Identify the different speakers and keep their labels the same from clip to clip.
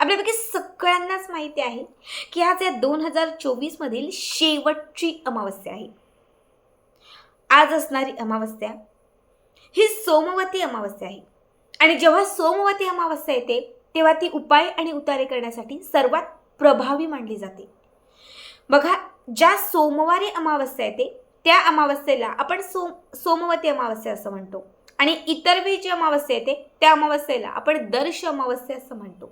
Speaker 1: आपल्यापैकी सगळ्यांनाच माहिती आहे की आज या दोन हजार चोवीसमधील शेवटची अमावस्या आहे. आज असणारी अमावस्या ही सोमवती अमावस्या आहे. आणि जेव्हा सोमवती अमावस्या येते तेव्हा ती उपाय आणि उतारे करण्यासाठी सर्वात प्रभावी मानली जाते. बघा ज्या सोमवारी अमावस्या येते त्या अमावस्येला आपण सोम सोमवती अमावस्या असं म्हणतो. आणि इतर वेळी जी अमावस्या येते त्या अमावस्येला आपण दर्श अमावस्या असं म्हणतो.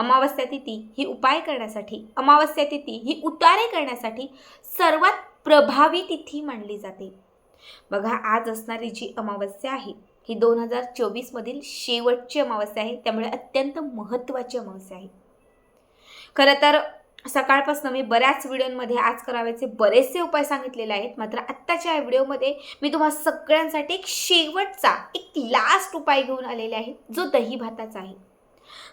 Speaker 1: अमावस्या तिथी ही उपाय करण्यासाठी अमावस्या तिथी ही उतारे करण्यासाठी सर्वात प्रभावी तिथी मानली जाते. बघा आज असणारी जी अमावस्या आहे ही दोन हजार चोवीसमधील शेवटची अमावस्या आहे त्यामुळे अत्यंत महत्त्वाची अमावस्या आहे. खरं तर सकाळपासून मी बऱ्याच व्हिडिओमध्ये आज करावयाचे बरेचसे उपाय सांगितलेले आहेत मात्र आत्ताच्या या व्हिडिओमध्ये मी तुम्हा सगळ्यांसाठी एक शेवटचा एक लास्ट उपाय घेऊन आलेले आहे जो दही भाताचा आहे.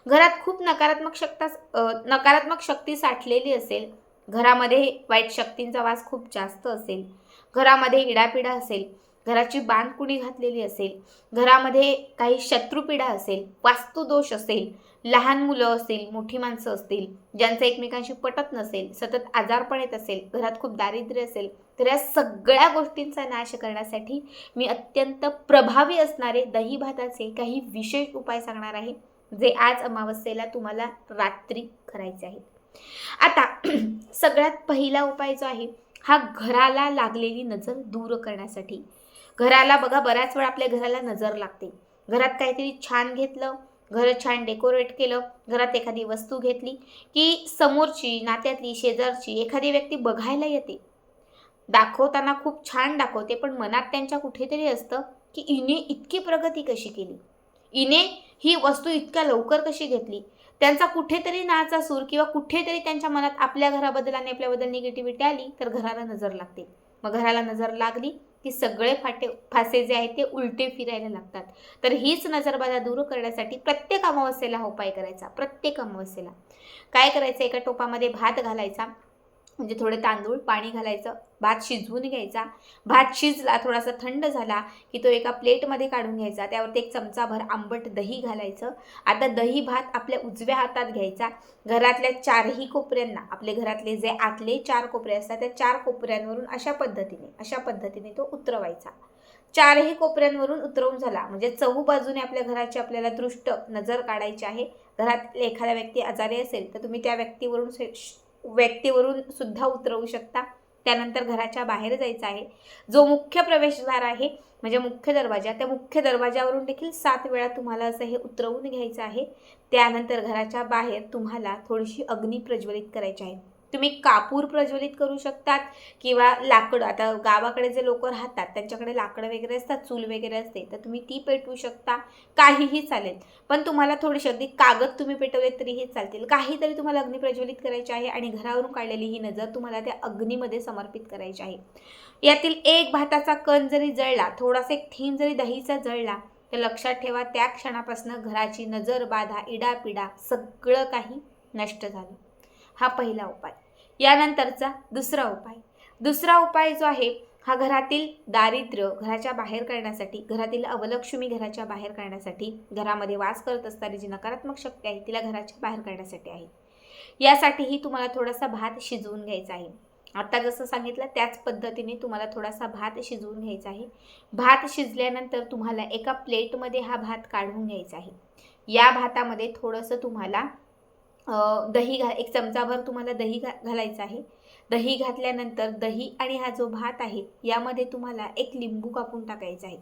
Speaker 1: घरात खूप नकारात्मक शक्ता नकारात्मक शक्ती साठलेली असेल घरामध्ये वाईट शक्तींचा वास खूप जास्त असेल घरामध्ये इडापिडा असेल घराची बांधकुणी घातलेली असेल घरामध्ये काही शत्रुपिडा असेल वास्तुदोष असेल लहान मुलं असतील मोठी माणसं असतील ज्यांचं एकमेकांशी पटत नसेल सतत आजारपण येत असेल घरात खूप दारिद्र्य असेल तर या सगळ्या गोष्टींचा नाश करण्यासाठी मी अत्यंत प्रभावी असणारे दही भाताचे काही विशेष उपाय सांगणार आहे. जे आज अमावस्येला तुम्हाला रात्री करायचे आहेत. आता सगळ्यात पहिला उपाय जो आहे हा घराला लागलेली नजर दूर करण्यासाठी. घराला बघा बऱ्याच वेळा आपल्या घराला नजर लागते. घरात काहीतरी छान घेतलं घर छान डेकोरेट केलं घरात एखादी वस्तू घेतली की समोरची नात्यातली शेजारची एखादी व्यक्ती बघायला येते. दाखवताना खूप छान दाखवते पण मनात त्यांच्या कुठेतरी असतं की इने इतकी प्रगती कशी केली? इने ही वस्तू इतक्या लवकर कशी घेतली? त्यांचा कुठेतरी नाचा सूर किंवा कुठेतरी त्यांच्या मनात आपल्या घराबद्दल आणि आपल्याबद्दल निगेटिव्हिटी आली तर घराला नजर लागते. मग घराला नजर लागली की सगळे फाटे फासे जे आहेत ते उलटे फिरायला लागतात. तर हीच नजरबाधा दूर करण्यासाठी प्रत्येक अमावस्येला हा उपाय करायचा. प्रत्येक अमावस्येला. काय करायचं? एका टोपामध्ये भात घालायचा. म्हणजे थोडे तांदूळ पाणी घालायचं भात शिजवून घ्यायचा. भात शिजला थोडासा थंड झाला की तो एका प्लेटमध्ये काढून घ्यायचा. त्यावरती एक चमचाभर आंबट दही घालायचं. आता दही भात आपल्या उजव्या हातात घ्यायचा. घरातल्या चारही कोपऱ्यांना आपले घरातले जे आतले चार कोपरे असतात त्या चार कोपऱ्यांवरून अशा पद्धतीने अशा पद्धतीने तो उतरवायचा. चारही कोपऱ्यांवरून उतरवून झाला. म्हणजे चहू बाजूने आपल्या घराची आपल्याला दृष्ट नजर काढायची आहे. घरात एखादा व्यक्ती आजारी असेल तर तुम्ही त्या व्यक्तीवरून व्यक्तीवरून सुद्धा उतरवू शकता. त्यानंतर घराच्या बाहेर जायचं आहे. जो मुख्य प्रवेशद्वार आहे म्हणजे मुख्य दरवाजा त्या मुख्य दरवाजावरून देखील सात वेळा तुम्हाला असं हे उतरवून घ्यायचं आहे. त्यानंतर घराच्या बाहेर तुम्हाला थोडीशी अग्नी प्रज्वलित करायची आहे. तुम्ही कापूर प्रज्वलित करू शकतात किंवा लाकडं आता गावाकडे जे लोक राहतात त्यांच्याकडे लाकडं वगैरे असतात चूल वगैरे असते तर तुम्ही ती पेटवू शकता. काहीही चालेल. पण तुम्हाला थोडीशी अगदी कागद तुम्ही पेटवले तरीही चालतील. काहीतरी तुम्हाला अग्नी प्रज्वलित करायची आहे आणि घरावरून काढलेली ही नजर तुम्हाला त्या अग्नीमध्ये समर्पित करायची आहे. यातील एक भाताचा कण जरी जळला थोडासा एक थीम जरी दहीचा जळला तर लक्षात ठेवा त्या क्षणापासून घराची नजर बाधा इडापिडा सगळं काही नष्ट झालं. हा पहिला उपाय. यानंतरचा दुसरा उपाय. दुसरा उपाय जो आहे हा घरातील दारिद्र्य घराच्या बाहेर करण्यासाठी घरातील अवलक्ष्मी घराच्या बाहेर करण्यासाठी घरामध्ये वास करत असणारी जी नकारात्मक शक्ती आहे तिला घराच्या बाहेर काढण्यासाठी आहे. यासाठीही तुम्हाला थोडासा भात शिजवून घ्यायचा आहे. आत्ता जसं सांगितलं त्याच पद्धतीने तुम्हाला थोडासा भात शिजवून घ्यायचा आहे. भात शिजल्यानंतर तुम्हाला एका प्लेटमध्ये हा भात काढून घ्यायचा आहे. या भातामध्ये थोडंसं तुम्हाला दही घा एक चमचाभर तुम्हाला दही घा घालायचं आहे. दही घातल्यानंतर दही आणि हा जो भात आहे यामध्ये तुम्हाला एक लिंबू कापून टाकायचा आहे.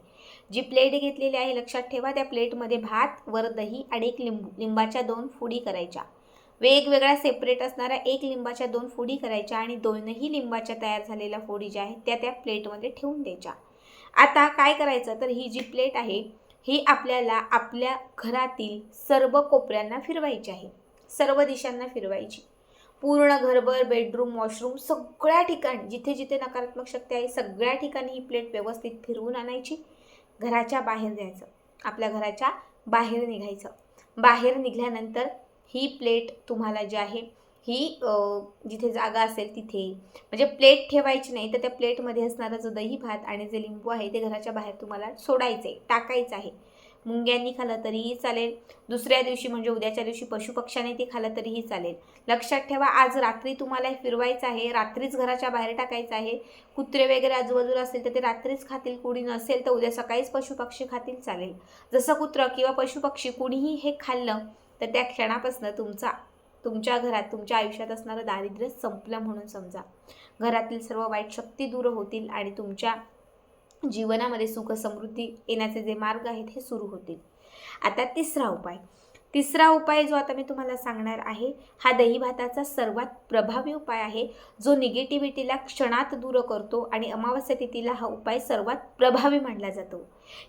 Speaker 1: जी प्लेट घेतलेली आहे लक्षात ठेवा त्या प्लेटमध्ये भात वर दही आणि एक लिंबू लिंबाच्या दोन फुडी करायच्या. वेगवेगळ्या सेपरेट असणाऱ्या एक लिंबाच्या दोन फोडी करायच्या आणि दोनही लिंबाच्या तयार झालेल्या फोडी ज्या आहेत त्या त्या प्लेटमध्ये ठेवून द्यायच्या. आता काय करायचं? तर ही जी प्लेट आहे ही आपल्याला आपल्या घरातील सर्व कोपऱ्यांना फिरवायची आहे. सर्व दिशांना फिरवायची. पूर्ण घरभर बेडरूम वॉशरूम सगळ्या ठिकाणी जिथे जिथे नकारात्मक शक्ती आहे सगळ्या ठिकाणी ही प्लेट व्यवस्थित फिरवून आणायची. घराच्या बाहेर जायचं. आपल्या घराच्या बाहेर निघायचं. बाहेर निघाल्यानंतर ही प्लेट तुम्हाला जी आहे ही जिथे जागा असेल तिथे. म्हणजे प्लेट ठेवायची नाही तर त्या प्लेटमध्ये असणारा जो दही भात आणि जे लिंबू आहे ते घराच्या बाहेर तुम्हाला सोडायचं आहे टाकायचं आहे. मुंग्यांनी खाल्लं तरीही चालेल. दुसऱ्या दिवशी म्हणजे उद्याच्या दिवशी पशुपक्ष्याने ते खाल्लं तरीही चालेल. लक्षात ठेवा आज रात्री तुम्हाला हे फिरवायचं आहे रात्रीच घराच्या बाहेर टाकायचं आहे. कुत्रे वगैरे आजूबाजूला असतील तर ते रात्रीच खातील कुणी नसेल तर उद्या सकाळीच पशुपक्षी खातील चालेल. जसं कुत्रं किंवा पशुपक्षी कुणीही हे खाल्लं तर त्या क्षणापासून तुमचा तुमच्या घरात तुमच्या आयुष्यात असणारं दारिद्र्य संपलं म्हणून समजा. घरातील सर्व वाईट शक्ती दूर होतील आणि तुमच्या जीवनामध्ये सुख समृद्धी येण्याचे जे मार्ग आहेत हे सुरू होतील. आता तिसरा उपाय. तिसरा उपाय जो आता मी तुम्हाला सांगणार आहे हा दही भाताचा सर्वात प्रभावी उपाय आहे जो निगेटिव्हिटीला क्षणात दूर करतो आणि अमावस्या तिथीला हा उपाय सर्वात प्रभावी मानला जातो.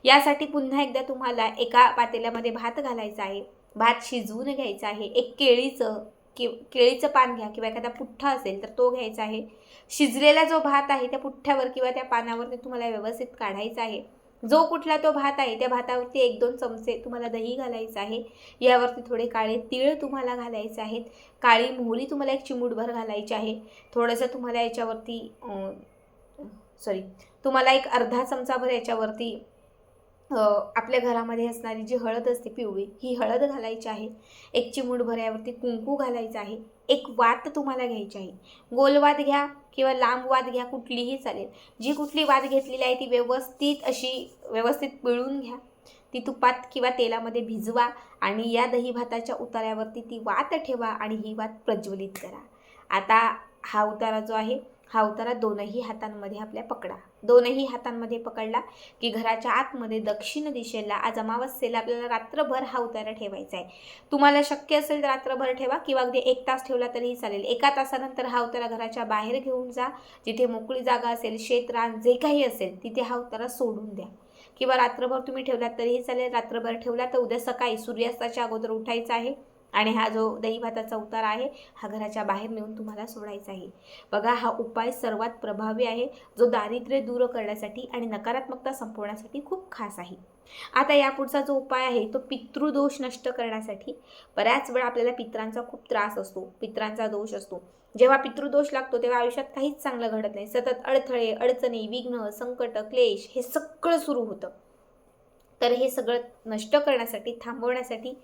Speaker 1: यासाठी पुन्हा एकदा तुम्हाला एका पातेल्यामध्ये भात घालायचा आहे भात शिजवून घ्यायचा आहे एक केळीचं कि केळीचं पान घ्या किंवा एखादा पुठ्ठा असेल तर तो घ्यायचा आहे. शिजलेला जो भात आहे त्या पुठ्ठ्यावर किंवा त्या पानावरती तुम्हाला व्यवस्थित काढायचा आहे. जो कुठला तो भात आहे त्या भातावरती एक दोन चमचे तुम्हाला दही घालायचं आहे. यावरती थोडे काळे तीळ तुम्हाला घालायचे आहेत. काळी मोहरी तुम्हाला एक चिमूटभर घालायची आहे. थोडंसं तुम्हाला याच्यावरती सॉरी तुम्हाला एक अर्धा चमचाभर याच्यावरती आपल्या घरामध्ये असणारी जी हळद असते पिवळी ही हळद घालायची आहे. एक चिमूटभर यावरती कुंकू घालायचं आहे. एक वात तुम्हाला घ्यायची आहे. गोल वात घ्या किंवा लांब वात घ्या कुठलीही चालेल. जी कुठली वात घेतलेली आहे ती व्यवस्थित अशी व्यवस्थित पिळून घ्या. ती तुपात किंवा तेलामध्ये भिजवा आणि या दही भाताच्या उतार्यावरती ती वात ठेवा आणि ही वात प्रज्वलित करा. आता हा उतारा जो आहे हा उतारा दोनही हातांमध्ये आपल्या पकडा. दोनही हातांमध्ये पकडला की घराच्या आतमध्ये दक्षिण दिशेला आज अमावस्येला आपल्याला रात्रभर हा उतारा ठेवायचा आहे. तुम्हाला शक्य असेल तर रात्रभर ठेवा किंवा अगदी एक तास ठेवला तरीही चालेल. एका तासानंतर हा उतारा घराच्या बाहेर घेऊन जा जिथे मोकळी जागा असेल शेतरान जे काही असेल तिथे हा उतारा सोडून द्या. किंवा रात्रभर तुम्ही ठेवलात तरीही चालेल. रात्रभर ठेवला तर उद्या सकाळी सूर्यास्ताच्या अगोदर उठायचं आहे. आणि हा जो दही भाताचा आहे हा घराच्या बाहेर नेऊन तुम्हाला सोडायचा आहे. बघा हा उपाय सर्वात प्रभावी आहे जो दारिद्र्य दूर करण्यासाठी आणि नकारात्मकता संपवण्यासाठी खूप खास आहे. आता यापुढचा जो उपाय आहे तो पितृदोष नष्ट करण्यासाठी बऱ्याच वेळा आपल्याला पित्रांचा खूप त्रास असतो पित्रांचा दोष असतो. जेव्हा पितृदोष लागतो तेव्हा आयुष्यात काहीच चांगलं घडत नाही. सतत अडथळे अडचणी विघ्न संकट क्लेश हे सगळं सुरू होतं. तर हे सगळं नष्ट करण्यासाठी थांबवण्यासाठी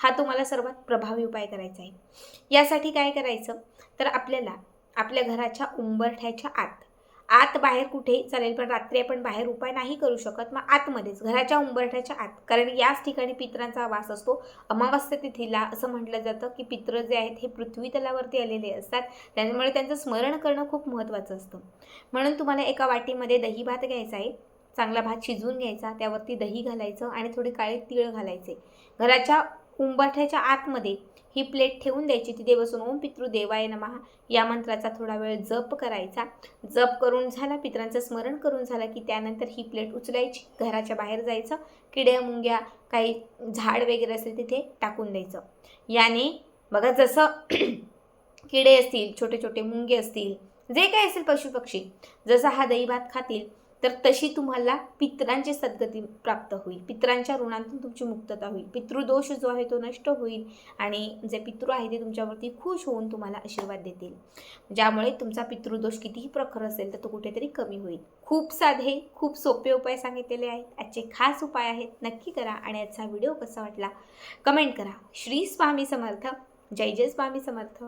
Speaker 1: हा तुम्हाला सर्वात प्रभावी उपाय करायचा आहे. यासाठी काय करायचं? तर आपल्याला आपल्या घराच्या उंबरठ्याच्या आत आत बाहेर कुठेही चालेल पण रात्री आपण बाहेर उपाय नाही करू शकत मग आतमध्येच घराच्या उंबरठ्याच्या आत. कारण याच ठिकाणी पित्रांचा वास असतो. अमावास्या तिथीला असं म्हटलं जातं की पित्र जे आहेत हे पृथ्वी तलावरती आलेले असतात. त्यामुळे त्यांचं स्मरण करणं खूप महत्त्वाचं असतं. म्हणून तुम्हाला एका वाटीमध्ये दही भात घ्यायचा आहे. चांगला भात शिजवून घ्यायचा त्यावरती दही घालायचं आणि थोडे काळे तीळ घालायचे. घराच्या उंबाठ्याच्या आतमध्ये ही प्लेट ठेवून द्यायची. तिथे बसून ओम पितृ देवाय नमः. या मंत्राचा थोडा वेळ जप करायचा. जप करून झाला पित्रांचं स्मरण करून झालं की त्यानंतर ही प्लेट उचलायची घराच्या बाहेर जायचं. किड्या मुंग्या काही झाड वगैरे असेल तिथे टाकून द्यायचं. याने बघा जसं किडे असतील छोटे छोटे मुंगे असतील जे काही असेल पशुपक्षी जसा हा दही भात खातील तर तशी तुम्हाला पित्रांची सद्गती प्राप्त होईल. पित्रांच्या ऋणांतून तुमची मुक्तता होईल. पितृदोष जो आहे तो नष्ट होईल आणि जे पितृ आहे ते तुमच्यावरती खुश होऊन तुम्हाला आशीर्वाद देतील. ज्यामुळे तुमचा पितृदोष कितीही प्रखर असेल तर तो कुठेतरी कमी होईल. खूप साधे खूप सोपे उपाय सांगितलेले आहेत. आजचे खास उपाय आहेत. नक्की करा आणि आजचा व्हिडिओ कसा वाटला? कमेंट करा. श्री स्वामी समर्थ. जय जय स्वामी समर्थ.